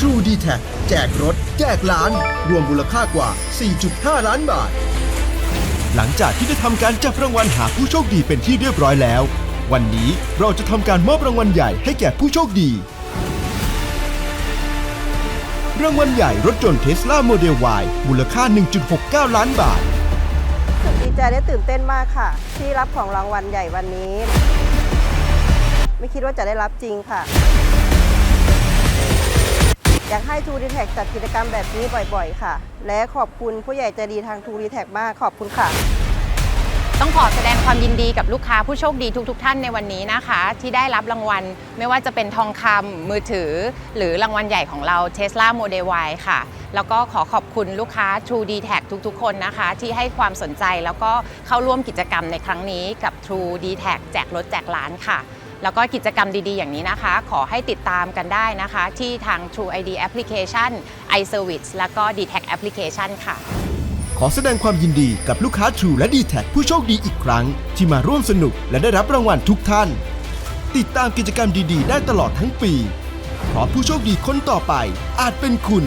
True d t a c แจกรถ แจกล้าน รวมมูลค่ากว่า 4.5 ล้านบาท หลังจากที่ได้ทำการจับรางวัลหาผู้โชคดีเป็นที่เรียบร้อยแล้ว วันนี้เราจะทำการมอบรางวัลใหญ่ให้แก่ผู้โชคดี รางวัลใหญ่รถยนต์เทสลาโมเดล Y มูลค่า 1.69 ล้านบาท รู้สึกดีใจและตื่นเต้นมากค่ะ ที่รับของรางวัลใหญ่วันนี้ ไม่คิดว่าจะได้รับจริงค่ะากให้ทูดีแท็จัดกิจกรรมแบบนี้บ่อยๆ ค่ะ และขอบคุณผู้ใหญ่ใจดีทางทูดีแท็มากขอบคุณค่ะต้องขอแสดงความยินดีกับลูกค้าผู้โชคดีทุกๆท่านในวันนี้นะคะ ที่ได้รับรางวัล ไม่ว่าจะเป็นทองคำมือถือ หรือรางวัลใหญ่ของเรา Tesla Model Y ค่ะ แล้วก็ขอขอบคุณลูกค้า True d t a c ทุกๆ คนนะคะ ที่ให้ความสนใจแล้วก็เข้าร่วมกิจกรรมในครั้งนี้กับ True d t a c แจกรถแจกล้านค่ะ แล้วก็กิจกรรมดีๆ อย่างนี้นะคะ ขอให้ติดตามกันได้นะคะ ที่ทาง True ID Application iService แล้วก็ d t a c Application ค่ะ ขอแสดงความยินดีกับลูกค้า True และ d t แทผู้โชคดีอีกครั้ง ที่มาร่วมสนุกและได้รับรางวัลทุกท่าน ติดตามกิจกรรมดีๆ ได้ตลอดทั้งปีเพราะผู้โชคดีคนต่อไปอาจเป็นคุณ